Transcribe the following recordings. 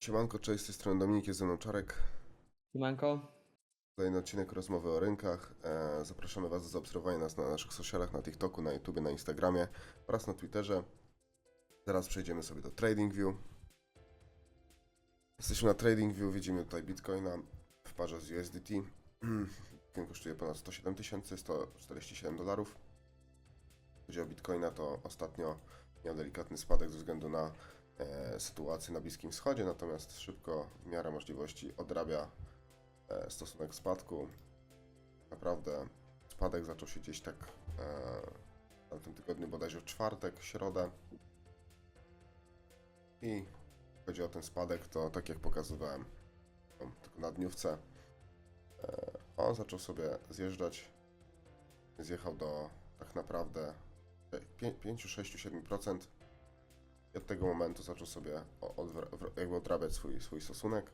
Siemanko, cześć, z tej strony Dominik, jest ze mną Czarek. Siemanko. Kolejny odcinek rozmowy o rynkach. E, zapraszamy Was do zaobserwowania nas na naszych socialach, na TikToku, na YouTubie, na Instagramie oraz na Twitterze. Teraz przejdziemy sobie do TradingView. Jesteśmy na TradingView, widzimy tutaj Bitcoina w parze z USDT. Bitcoin kosztuje ponad 107 tysięcy, 147 dolarów. Jeśli chodzi o Bitcoina, to ostatnio miał delikatny spadek ze względu na e, sytuację na Bliskim Wschodzie, natomiast szybko, w miarę możliwości, odrabia e, stosunek spadku. Naprawdę spadek zaczął się gdzieś tak e, na tym tygodniu, bodajże w czwartek, środę. I chodzi o ten spadek, to tak jak pokazywałem, tylko na dniówce, on zaczął sobie zjeżdżać. Zjechał do tak naprawdę 5, 6, 7%. I od tego momentu zaczął sobie jakby odrabiać swój, swój stosunek.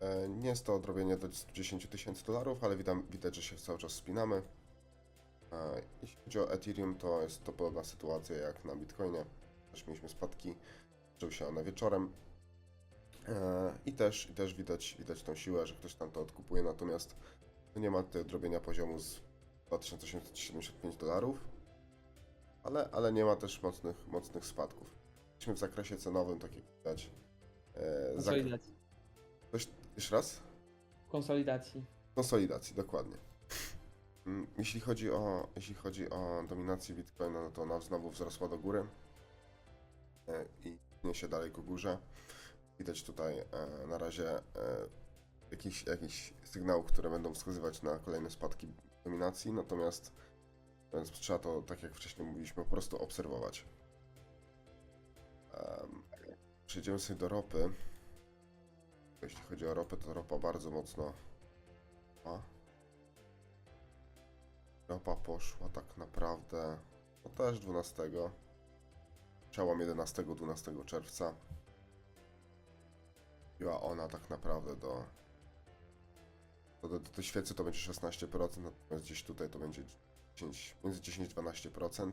E, Nie jest to odrobienie do 10 tysięcy dolarów, ale widać, widać, że się cały czas spinamy. E, Jeśli chodzi o Ethereum, to jest to podobna sytuacja jak na Bitcoinie. Też mieliśmy spadki, zaczęły się one wieczorem. E, I też, i też widać, widać tą siłę, że ktoś tam to odkupuje, natomiast nie ma tutaj odrobienia poziomu z 2875 dolarów, ale, ale nie ma też mocnych, mocnych spadków. Jesteśmy w zakresie cenowym, tak jak widać. E, zak- Konsolidacji. Coś, jeszcze raz? Konsolidacji. Konsolidacji, dokładnie. Mm, Jeśli chodzi o, jeśli chodzi o dominację Bitcoina, no to ona znowu wzrosła do góry e, i pnie się dalej ku górze. Widać tutaj e, na razie e, jakieś, jakieś sygnały, które będą wskazywać na kolejne spadki dominacji, natomiast więc trzeba to, tak jak wcześniej mówiliśmy, po prostu obserwować. Em, Przejdziemy sobie do ropy. Jeśli chodzi o ropę, to ropa bardzo mocno a ropa poszła tak naprawdę no też 12 przełom 11-12 czerwca była ona tak naprawdę do do, do, do tej świecy to będzie 16%, natomiast gdzieś tutaj to będzie 10, między 10-12%.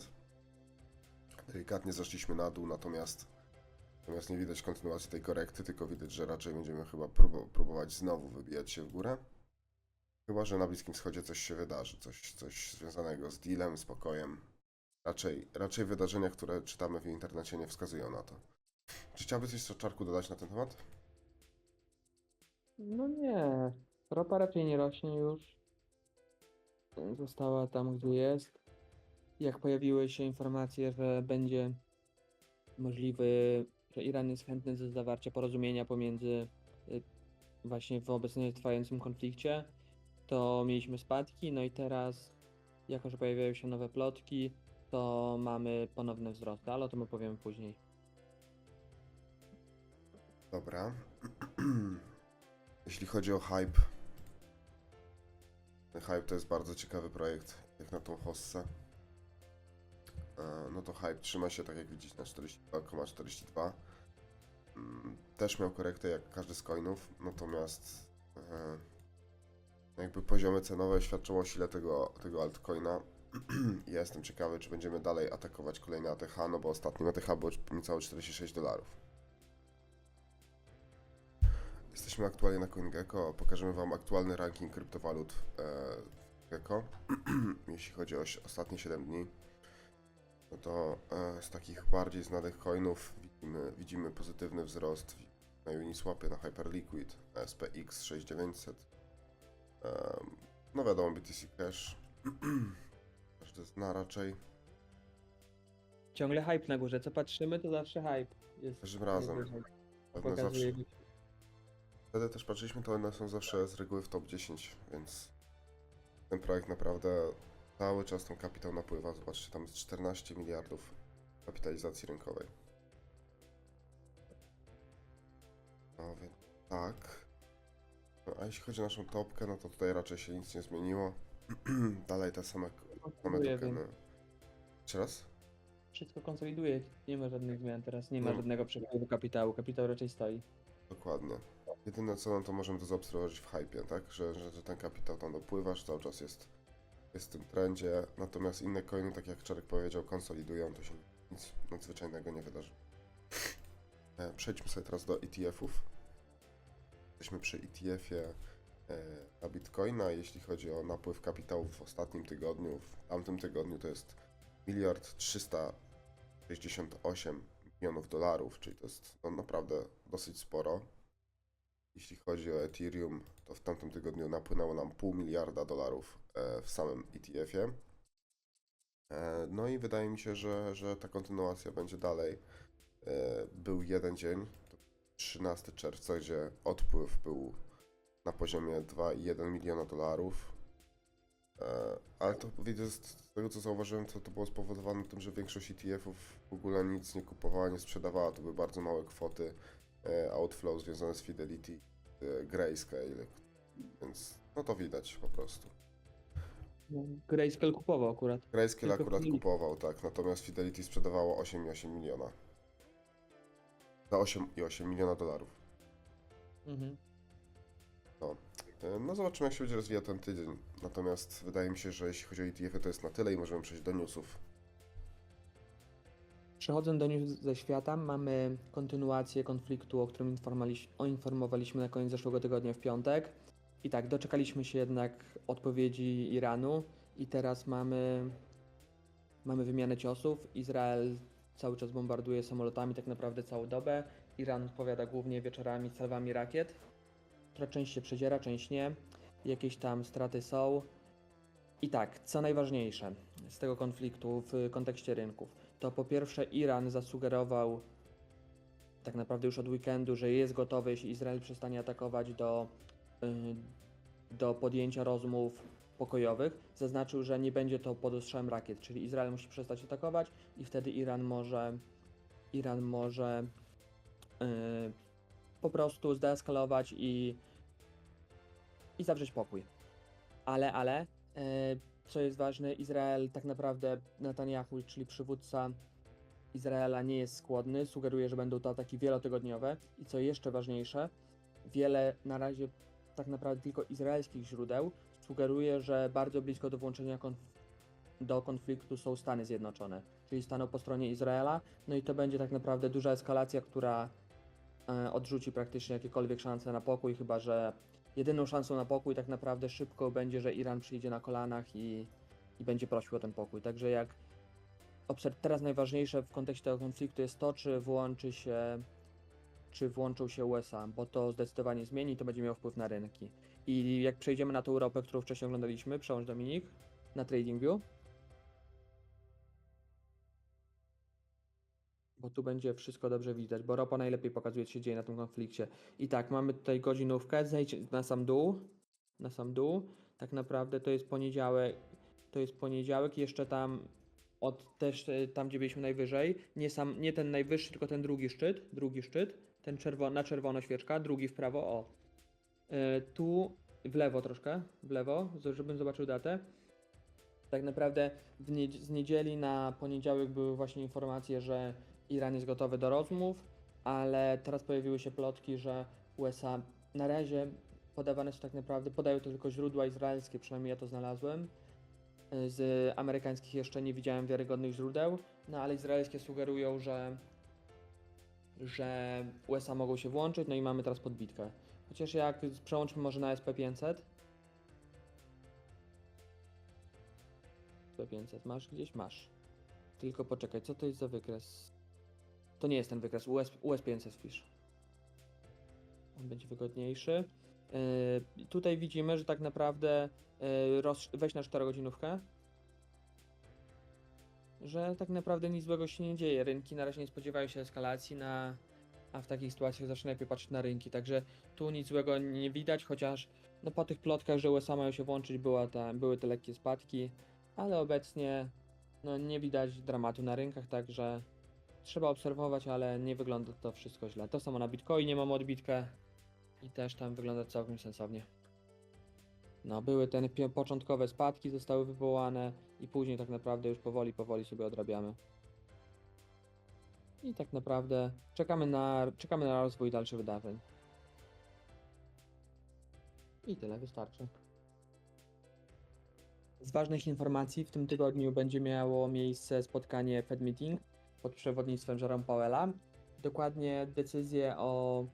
Delikatnie zeszliśmy na dół, natomiast natomiast nie widać kontynuacji tej korekty, tylko widać, że raczej będziemy chyba próbować znowu wybijać się w górę. Chyba, że na Bliskim Wschodzie coś się wydarzy, coś, coś związanego z dealem, z pokojem. Raczej, raczej wydarzenia, które czytamy w internecie nie wskazują na to. Czy chciałbyś coś Czarku dodać na ten temat? No nie. Ropa raczej nie rośnie już. Została tam, gdzie jest. Jak pojawiły się informacje, że będzie możliwy, że Iran jest chętny do zawarcia porozumienia pomiędzy y, właśnie w obecnie trwającym konflikcie, to mieliśmy spadki, no i teraz, jako że pojawiają się nowe plotki, to mamy ponowne wzrosty, ale o tym opowiemy później. Dobra. Jeśli chodzi o hype. Hype to jest bardzo ciekawy projekt, jak na tą hossę. E, No to hype trzyma się, tak jak widzicie, na 42,42. Mm, Też miał korektę jak każdy z coinów, natomiast e, jakby poziomy cenowe świadczą o sile tego, tego altcoina. Ja jestem ciekawy, czy będziemy dalej atakować kolejne ATH, no bo ostatnim ATH było niecałe 46 dolarów. Jesteśmy aktualnie na CoinGecko. Pokażemy Wam aktualny ranking kryptowalut e, Gecko. Jeśli chodzi o ostatnie 7 dni, no to e, z takich bardziej znanych coinów widzimy, widzimy pozytywny wzrost na Uniswapie, na Hyperliquid, na SPX 6900. Em, no wiadomo, BTC Cash. Każdy zna raczej. Ciągle hype na górze, co patrzymy, to zawsze hype. Jest Każdym razem. zawsze. Wtedy też patrzyliśmy, to one są zawsze z reguły w top 10, więc ten projekt naprawdę cały czas ten kapitał napływa. Zobaczcie, tam jest 14 miliardów kapitalizacji rynkowej. No więc tak. No, a jeśli chodzi o naszą topkę, no to tutaj raczej się nic nie zmieniło. Dalej te same, same konsoliduje, tokeny. więc Jeszcze raz? Wszystko konsoliduje, nie ma żadnych zmian teraz, nie ma No. żadnego przepływu kapitału, kapitał raczej stoi. Dokładnie. Jedyne co, no to możemy to zaobserwować w hypie, tak? Że, że, że ten kapitał tam dopływa, że cały czas jest, jest w tym trendzie. Natomiast inne coiny, tak jak Czarek powiedział, konsolidują, to się nic nadzwyczajnego nie wydarzy. E, Przejdźmy sobie teraz do ETF-ów. Jesteśmy przy ETF-ie e, na Bitcoina. Jeśli chodzi o napływ kapitału w ostatnim tygodniu, w tamtym tygodniu to jest miliard 368 milionów dolarów, czyli to jest no, naprawdę dosyć sporo. Jeśli chodzi o Ethereum, to w tamtym tygodniu napłynęło nam pół miliarda dolarów e, w samym ETF-ie. E, No i wydaje mi się, że, że ta kontynuacja będzie dalej. E, Był jeden dzień, to 13 czerwca, gdzie odpływ był na poziomie 2,1 miliona dolarów. Ale to widzę z tego co zauważyłem, to, to było spowodowane tym, że większość ETF-ów w ogóle nic nie kupowała, nie sprzedawała. To były bardzo małe kwoty outflow związane z Fidelity, e, Grayscale. Więc no to widać po prostu. No, Grayscale kupował akurat. Grayscale Tylko akurat kupował, tak, natomiast Fidelity sprzedawało 8,8 miliona. Za 8,8 miliona dolarów. Mhm. E, No zobaczymy jak się będzie rozwijał ten tydzień. Natomiast wydaje mi się, że jeśli chodzi o ETF-y to jest na tyle i możemy przejść do newsów. Przechodząc do news ze świata, mamy kontynuację konfliktu, o którym informowaliśmy na koniec zeszłego tygodnia w piątek. I tak, doczekaliśmy się jednak odpowiedzi Iranu i teraz mamy, mamy wymianę ciosów. Izrael cały czas bombarduje samolotami tak naprawdę całą dobę. Iran odpowiada głównie wieczorami salwami rakiet, która część się przedziera, część nie. Jakieś tam straty są. I tak, co najważniejsze z tego konfliktu w kontekście rynków to po pierwsze Iran zasugerował tak naprawdę już od weekendu, że jest gotowy, jeśli Izrael przestanie atakować do, y, do podjęcia rozmów pokojowych. Zaznaczył, że nie będzie to pod ostrzałem rakiet, czyli Izrael musi przestać atakować i wtedy Iran może Iran może y, po prostu zdeeskalować i, i zawrzeć pokój. Ale, ale, e, co jest ważne, Izrael tak naprawdę, Netanyahu, czyli przywódca Izraela nie jest skłodny, sugeruje, że będą to ataki wielotygodniowe. I co jeszcze ważniejsze, wiele na razie tak naprawdę tylko izraelskich źródeł sugeruje, że bardzo blisko do włączenia konf- do konfliktu są Stany Zjednoczone, czyli staną po stronie Izraela, no i to będzie tak naprawdę duża eskalacja, która e, odrzuci praktycznie jakiekolwiek szanse na pokój, chyba że jedyną szansą na pokój tak naprawdę szybko będzie, że Iran przyjdzie na kolanach i, i będzie prosił o ten pokój. Także jak teraz najważniejsze w kontekście tego konfliktu jest to, czy włączy się, czy włączą się USA, bo to zdecydowanie zmieni, to będzie miało wpływ na rynki. I jak przejdziemy na tą Europę, którą wcześniej oglądaliśmy, przełącz Dominik, na TradingView. Bo tu będzie wszystko dobrze widać, bo ropa najlepiej pokazuje, co się dzieje na tym konflikcie. I tak, mamy tutaj godzinówkę, zejdź na sam dół, na sam dół. Tak naprawdę to jest poniedziałek, to jest poniedziałek, jeszcze tam od też e, tam, gdzie byliśmy najwyżej, nie sam, nie ten najwyższy, tylko ten drugi szczyt, drugi szczyt, ten na czerwono świeczka, drugi w prawo, o. E, tu w lewo troszkę, w lewo, żebym zobaczył datę. Tak naprawdę nie, z niedzieli na poniedziałek były właśnie informacje, że Iran jest gotowy do rozmów, ale teraz pojawiły się plotki, że USA na razie podawane są tak naprawdę, podają to tylko źródła izraelskie, przynajmniej ja to znalazłem. Z amerykańskich jeszcze nie widziałem wiarygodnych źródeł, no ale izraelskie sugerują, że, że USA mogą się włączyć, no i mamy teraz podbitkę. Chociaż jak przełączmy może na SP500. SP500 masz gdzieś? Masz. Tylko poczekaj, co to jest za wykres? To nie jest ten wykres, US, US500 wpisz. On będzie wygodniejszy. Yy, tutaj widzimy, że tak naprawdę yy, roz, weź na 4 godzinówkę. Że tak naprawdę nic złego się nie dzieje. Rynki na razie nie spodziewają się eskalacji, na, a w takich sytuacjach zawsze najlepiej patrzeć na rynki. Także tu nic złego nie widać, chociaż no, po tych plotkach, że USA mają się włączyć, była ta, były te lekkie spadki, ale obecnie no, nie widać dramatu na rynkach, także trzeba obserwować, ale nie wygląda to wszystko źle. To samo na Bitcoinie mam odbitkę i też tam wygląda całkiem sensownie. No, były te początkowe spadki, zostały wywołane i później tak naprawdę już powoli, powoli sobie odrabiamy. I tak naprawdę czekamy na, czekamy na rozwój dalszych wydarzeń. I tyle, wystarczy. Z ważnych informacji w tym tygodniu będzie miało miejsce spotkanie Fed Meeting pod przewodnictwem Jerome Powella. Dokładnie decyzję o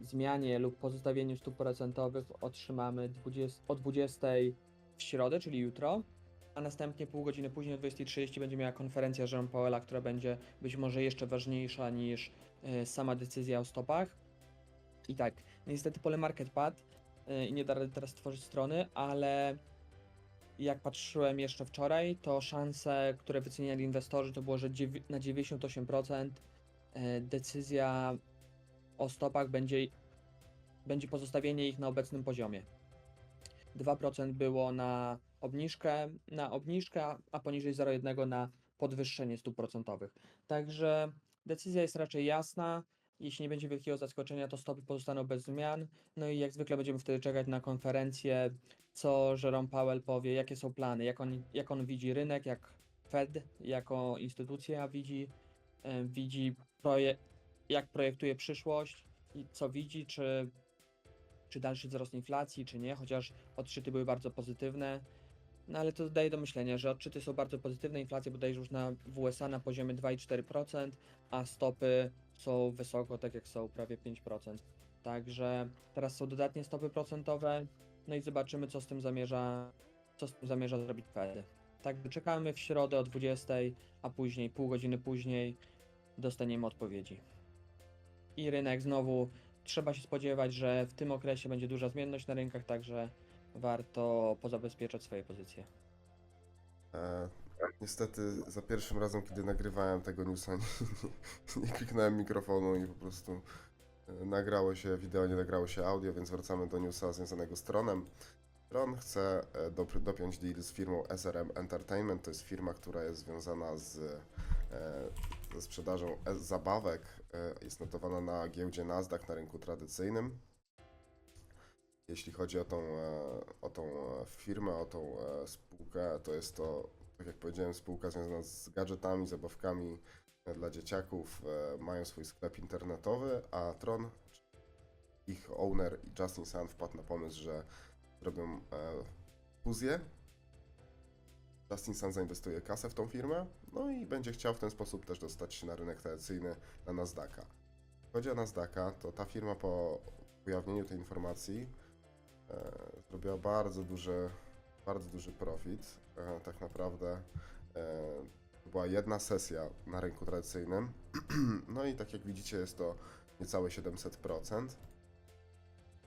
zmianie lub pozostawieniu stóp procentowych otrzymamy 20, o 20 w środę, czyli jutro, a następnie pół godziny później o 20.30 będzie miała konferencja Jerome Powella, która będzie być może jeszcze ważniejsza niż e, sama decyzja o stopach. I tak, niestety pole market padł e, i nie da rady teraz tworzyć strony, ale jak patrzyłem jeszcze wczoraj, to szanse, które wyceniali inwestorzy, to było, że na 98% e, decyzja o stopach będzie, będzie pozostawienie ich na obecnym poziomie. 2% było na obniżkę, na obniżkę, a poniżej 0,1 na podwyższenie stóp procentowych. Także decyzja jest raczej jasna. Jeśli nie będzie wielkiego zaskoczenia, to stopy pozostaną bez zmian. No i jak zwykle będziemy wtedy czekać na konferencję, co Jerome Powell powie, jakie są plany, jak on, jak on widzi rynek, jak Fed jako instytucja widzi, e, widzi proje, jak projektuje przyszłość i co widzi, czy, czy dalszy wzrost inflacji, czy nie, chociaż odczyty były bardzo pozytywne. No ale to daje do myślenia, że odczyty są bardzo pozytywne, inflacja bodajże już na w USA na poziomie 2,4%, a stopy są wysoko, tak jak są, prawie 5%. Także teraz są dodatnie stopy procentowe, no i zobaczymy, co z tym zamierza, co z tym zamierza zrobić Fed. Także czekamy w środę o 20, a później, pół godziny później, dostaniemy odpowiedzi. I rynek znowu trzeba się spodziewać, że w tym okresie będzie duża zmienność na rynkach, także warto pozabezpieczać swoje pozycje. E, niestety za pierwszym razem, kiedy nagrywałem tego newsa, nie, nie, kliknąłem mikrofonu i po prostu e, nagrało się wideo, nie nagrało się audio, więc wracamy do newsa związanego z Tronem. Tron chce e, dop- dopiąć deal z firmą SRM Entertainment. To jest firma, która jest związana z, e, ze sprzedażą zabawek. Jest notowana na giełdzie Nasdaq na rynku tradycyjnym. Jeśli chodzi o tą, o tą firmę, o tą spółkę, to jest to, tak jak powiedziałem, spółka związana z gadżetami, zabawkami e, dla dzieciaków. e, Mają swój sklep internetowy, a Tron, ich owner Justin Sun wpadł na pomysł, że zrobią e, fuzję. Justin Sun zainwestuje kasę w tą firmę, no i będzie chciał w ten sposób też dostać się na rynek tradycyjny, na Nasdaqa. Jeśli chodzi o Nasdaqa, to ta firma po ujawnieniu tej informacji zrobiła bardzo duży, bardzo duży profit. E, tak naprawdę e, była jedna sesja na rynku tradycyjnym. no i tak jak widzicie jest to niecałe 700%.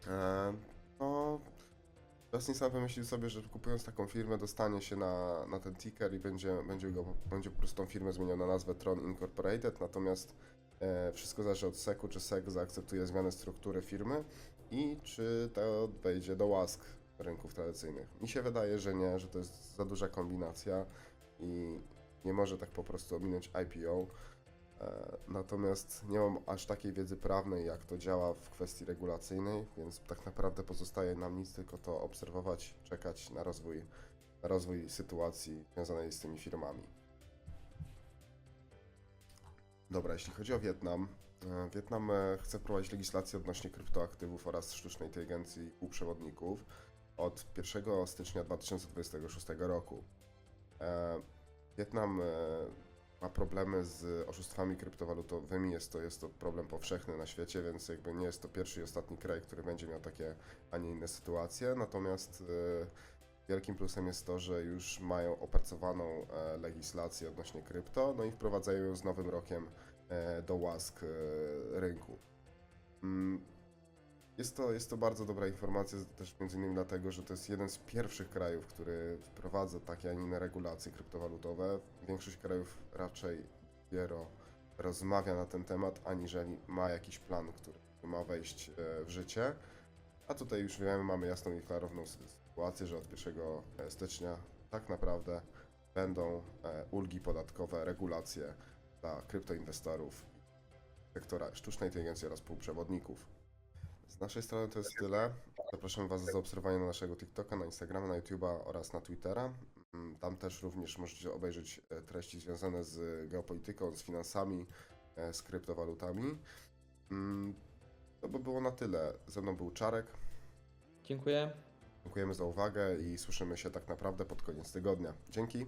E, no, Justin sam wymyślił sobie, że kupując taką firmę dostanie się na, na ten ticker i będzie, będzie, go, będzie po prostu tą firmę zmieniał na nazwę Tron Incorporated, natomiast wszystko zależy od SEC-u, czy SEC zaakceptuje zmianę struktury firmy i czy to wejdzie do łask rynków tradycyjnych. Mi się wydaje, że nie, że to jest za duża kombinacja i nie może tak po prostu ominąć IPO. E, Natomiast nie mam aż takiej wiedzy prawnej, jak to działa w kwestii regulacyjnej, więc tak naprawdę pozostaje nam nic, tylko to obserwować, czekać na rozwój, na rozwój sytuacji związanej z tymi firmami. Dobra, jeśli chodzi o Wietnam, e, Wietnam e, chce wprowadzić legislację odnośnie kryptoaktywów oraz sztucznej inteligencji półprzewodników od 1 stycznia 2026 roku. E, Wietnam e, ma problemy z oszustwami kryptowalutowymi, jest to, jest to problem powszechny na świecie, więc jakby nie jest to pierwszy i ostatni kraj, który będzie miał takie, a nie inne sytuacje. Natomiast e, wielkim plusem jest to, że już mają opracowaną legislację odnośnie krypto, no i wprowadzają ją z nowym rokiem do łask rynku. Jest to, jest to bardzo dobra informacja, też między innymi dlatego, że to jest jeden z pierwszych krajów, który wprowadza takie, a nie inne regulacje kryptowalutowe. Większość krajów raczej dopiero rozmawia na ten temat, aniżeli ma jakiś plan, który ma wejść e, w życie. A tutaj już wiemy, mamy jasną i klarowną sy- sytuację, że od 1 stycznia tak naprawdę będą e, ulgi podatkowe, regulacje dla kryptoinwestorów, sektora sztucznej inteligencji oraz półprzewodników. Z naszej strony to jest tyle. Zapraszam Was do zaobserwowania na naszego TikToka, na Instagrama, na YouTube'a oraz na Twittera. Mm, Tam też również możecie obejrzeć e, treści związane z geopolityką, z finansami, e, z kryptowalutami. Mm, To by było na tyle. Ze mną był Czarek. Dziękuję. Dziękujemy za uwagę i słyszymy się tak naprawdę pod koniec tygodnia. Dzięki.